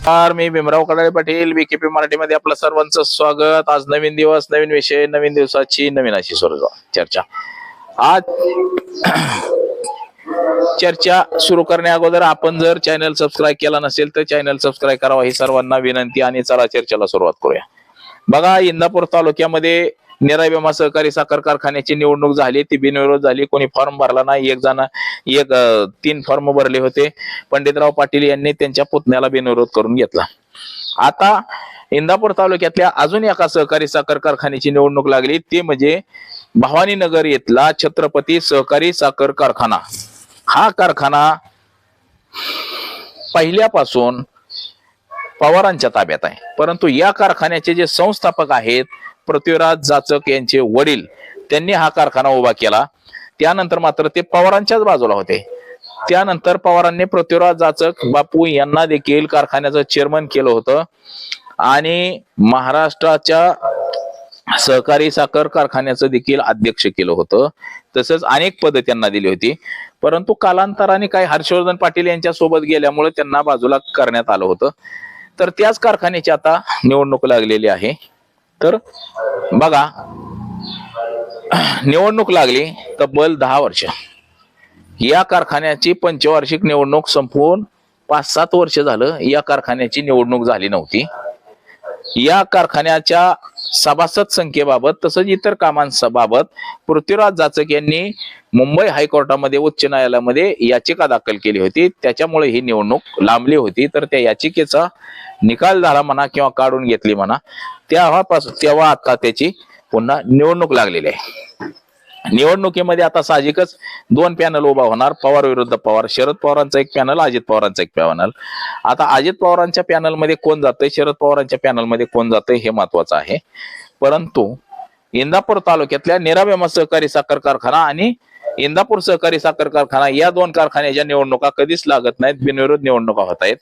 नमस्कार मी भीमराव कडाळे पाटील बीकेपी मराठीमध्ये आपलं सर्वांचं स्वागत. आज नवीन दिवस नवीन विषय नवीन दिवसाची नवीन अशी सुरू चर्चा. आज चर्चा सुरू करण्या अगोदर आपण जर चॅनल सबस्क्राईब केला नसेल तर चॅनल सबस्क्राईब करावा ही सर्वांना विनंती आणि चला चर्चेला सुरुवात करूया. बघा इंदापूर तालुक्यामध्ये निराविमा सहकारी साखर कारखान्याची निवडणूक झाली ती बिनविरोध झाली कोणी फॉर्म भरला नाही एक जण एक तीन फॉर्म भरले होते. पंडितराव पाटील यांनी त्यांच्या पुतण्याला बिनविरोध करून घेतला. आता इंदापूर तालुक्यातल्या अजून एका सहकारी साखर कारखान्याची निवडणूक लागली ते म्हणजे भवानीनगर येथला छत्रपती सहकारी साखर कारखाना. हा कारखाना पहिल्यापासून पवारांच्या ताब्यात आहे. परंतु या कारखान्याचे जे संस्थापक आहेत पृथ्वीराज जाचक यांचे वडील त्यांनी हा कारखाना उभा केला. त्यानंतर मात्र ते पवारांच्याच बाजूला होते. त्यानंतर पवारांनी पृथ्वीराज जाचक बापू यांना देखील कारखान्याचं चेअरमन केलं होतं. आणि महाराष्ट्राच्या सहकारी साखर कारखान्याचं देखील अध्यक्ष केलं होतं. तसंच अनेक पद त्यांना दिली होती. परंतु कालांतराने काही हर्षवर्धन पाटील यांच्या सोबत गेल्यामुळे त्यांना बाजूला करण्यात आलं होतं. तर त्याच कारखान्याची आता निवडणूक लागलेली आहे. तर बघा निवडणूक लागली तब्बल दहा वर्ष. या कारखान्याची पंचवार्षिक निवडणूक संपवून पाच सात वर्ष झालं या कारखान्याची निवडणूक झाली नव्हती. या कारखान्याच्या सभासद संख्येबाबत तसंच इतर कामांबाबत पृथ्वीराज जाचक यांनी मुंबई हायकोर्टामध्ये उच्च न्यायालयामध्ये याचिका दाखल केली होती. त्याच्यामुळे ही निवडणूक लांबली होती. तर त्या याचिकेचा निकाल झाला म्हणा किंवा काढून घेतली म्हणा तेव्हापासून तेव्हा आता त्याची पुन्हा निवडणूक लागलेली आहे. निवडणुकीमध्ये आता साहजिकच दोन पॅनल उभा होणार. पवार विरुद्ध पवार. शरद पवारांचा एक पॅनल अजित पवारांचा एक पॅनल आता अजित पवारांच्या पॅनलमध्ये कोण जातंय? शरद पवारांच्या पॅनलमध्ये कोण जातंय हे महत्वाचं आहे. परंतु इंदापूर तालुक्यातल्या निराव्यामा सहकारी साखर कारखाना आणि इंदापूर सहकारी साखर कारखाना या दोन कारखान्याच्या निवडणुका कधीच लागत नाहीत. बिनविरोध निवडणुका होत आहेत.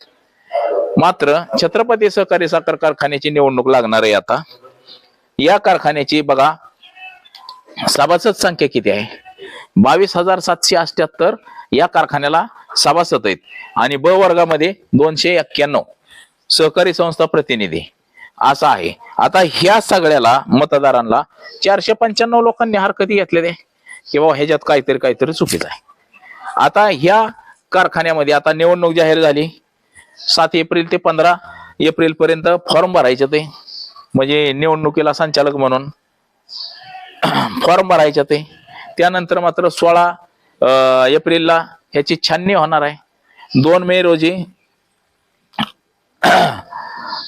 मात्र छत्रपती सहकारी साखर कारखान्याची निवडणूक लागणार आहे आता. या कारखान्याची बघा सभासद संख्या किती आहे? बावीस हजार सातशे अठ्याहत्तर या कारखान्याला सभासद आहेत. आणि ब वर्गामध्ये दोनशे एक्क्याण्णव सहकारी संस्था प्रतिनिधी असा आहे. आता ह्या सगळ्याला मतदारांना चारशे पंच्याण्णव लोकांनी हरकती घेतलेले किंवा ह्याच्यात काहीतरी काहीतरी चुकीचं आहे. आता ह्या कारखान्यामध्ये आता निवडणूक जाहीर झाली. सात एप्रिल ते पंधरा एप्रिल पर्यंत फॉर्म भरायचे ते. म्हणजे निवडणुकीला संचालक म्हणून. फॉर्म भरायचे ते. त्यानंतर मात्र सोळा एप्रिलला ह्याची छाननी होणार आहे. दोन मे रोजी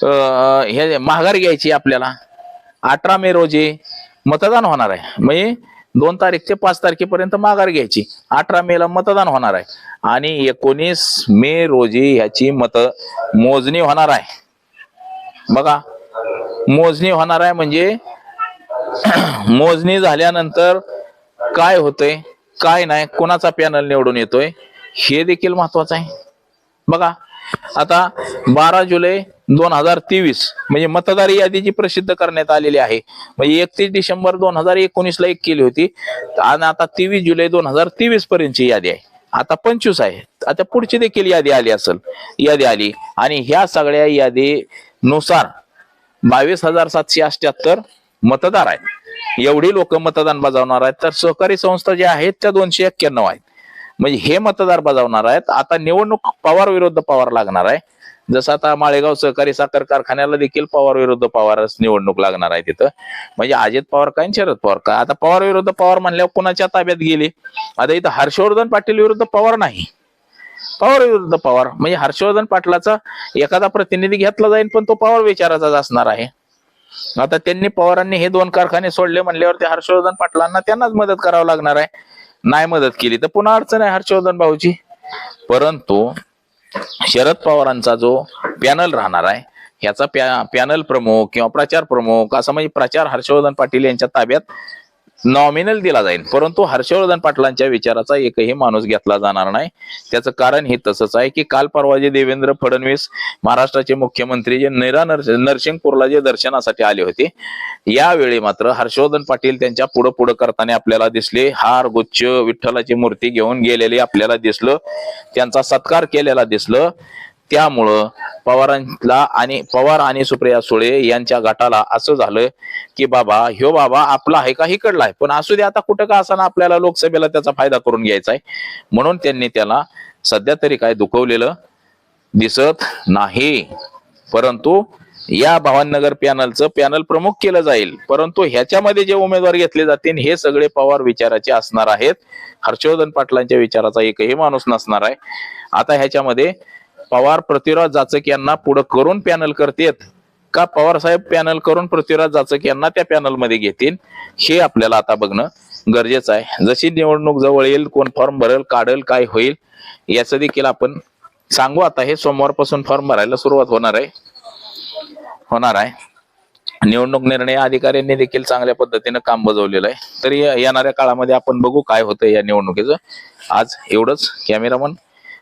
अं, हे माघार घ्यायची आपल्याला. अठरा मे रोजी मतदान होणार आहे. म्हणजे दोन तारीख ते पाच तारखेपर्यंत माघार घ्यायची. अठरा मे ला मतदान होणार आहे. आणि एकोणीस मे रोजी ह्याची मत मोजणी होणार आहे. बघा मोजणी होणार आहे म्हणजे मोजणी झाल्यानंतर काय होतंय काय नाही कोणाचा पॅनल निवडून येतोय हे देखील महत्वाचं आहे. बघा आता बारा जुलै दोन हजार तेवीस म्हणजे मतदार यादीची प्रसिद्ध करण्यात आलेली आहे म्हणजे एकतीस डिसेंबर दोन हजार एकोणीस ला एक केली होती आणि आता तेवीस जुलै दोन हजार तेवीस पर्यंतची यादी आहे. आता पंचवीस आहे. आता पुढची देखील यादी आली असेल यादी आली. आणि ह्या सगळ्या यादीनुसार बावीस हजार सातशे अठ्याहत्तर मतदार आहेत. एवढी लोक मतदान बजावणार आहेत. तर सहकारी संस्था ज्या आहेत त्या दोनशे एक्क्याण्णव आहेत. म्हणजे हे मतदार बजावणार आहेत. आता निवडणूक पवार विरुद्ध पवार लागणार आहे. जसं आता माळेगाव सहकारी साखर कारखान्याला देखील पवार विरुद्ध पवारच निवडणूक लागणार आहे तिथं. म्हणजे अजित पवार काय शरद पवार काय आता पवार विरुद्ध पवार म्हणल्यावर कुणाच्या ताब्यात गेले? आता इथं हर्षवर्धन पाटील विरुद्ध पवार नाही. पवार विरुद्ध पवार. म्हणजे हर्षवर्धन पाटलाचा एखादा प्रतिनिधी घेतला जाईल पण तो पवार विचाराचाच असणार आहे. आता त्यांनी पवारांनी हे दोन कारखाने सोडले म्हणल्यावर ते हर्षवर्धन पाटलांना त्यांनाच मदत करावं लागणार आहे. नाही मदत केली तर पुन्हा अडचण आहे हर्षवर्धन भाऊची. परंतु शरद पवारांचा जो पॅनल राहणार आहे ह्याचा पॅ पॅनल प्रमुख किंवा प्रचार प्रमुख असं म्हणजे प्रचार हर्षवर्धन पाटील यांच्या ताब्यात नॉमिनल दिला जाईल. परंतु हर्षवर्धन पाटलांच्या विचाराचा एकही माणूस घेतला जाणार नाही. त्याचं कारण हे तसंच आहे की काल परवा जे देवेंद्र फडणवीस महाराष्ट्राचे मुख्यमंत्री जे नैरा नरसिंगपूरला जे दर्शनासाठी आले होते यावेळी मात्र हर्षवर्धन पाटील त्यांच्या पुढं पुढं करताना आपल्याला दिसले. हार गुच्छ विठ्ठलाची मूर्ती घेऊन गेलेले आपल्याला दिसलं. त्यांचा सत्कार केलेला दिसलं. त्यामुळं पवारांना आणि पवार आणि सुप्रिया सुळे यांच्या गटाला असं झालं की बाबा ह्यो बाबा आपला आहे का इकडला आहे? पण असू दे आता कुठं का असताना आपल्याला लोकसभेला त्याचा फायदा करून घ्यायचा आहे? म्हणून त्यांनी त्याला सध्या तरी काय दुखवलेलं दिसत नाही. परंतु या भावनगर पॅनलचं पॅनल प्रमुख केलं जाईल. परंतु ह्याच्यामध्ये जे उमेदवार घेतले जातील हे सगळे पवार विचाराचे असणार आहेत. हर्षवर्धन पाटलांच्या विचाराचा एकही माणूस नसणार आहे. आता ह्याच्यामध्ये पवार पृथ्वीराज जाचक यांना पुढे करून पॅनल करतेत? का पवार साहेब पॅनल करून पृथ्वीराज जाचक यांना त्या पॅनलमध्ये घेतील? हे आपल्याला आता बघणं गरजेचं आहे. जशी निवडणूक जवळ येईल कोण फॉर्म भरेल काढेल काय होईल याचं देखील आपण सांगू. आता हे सोमवारपासून फॉर्म भरायला सुरुवात होणार आहे. होणार आहे. निवडणूक निर्णय अधिकाऱ्यांनी देखील चांगल्या पद्धतीनं काम बजावलेलं आहे. तरी येणाऱ्या काळामध्ये आपण बघू काय होतं या निवडणुकीचं. आज एवढंच. कॅमेरामन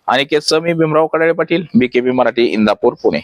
आणि मी भीमराव कडाळे पाटील बीकेबी मराठी इंदापूर पुणे.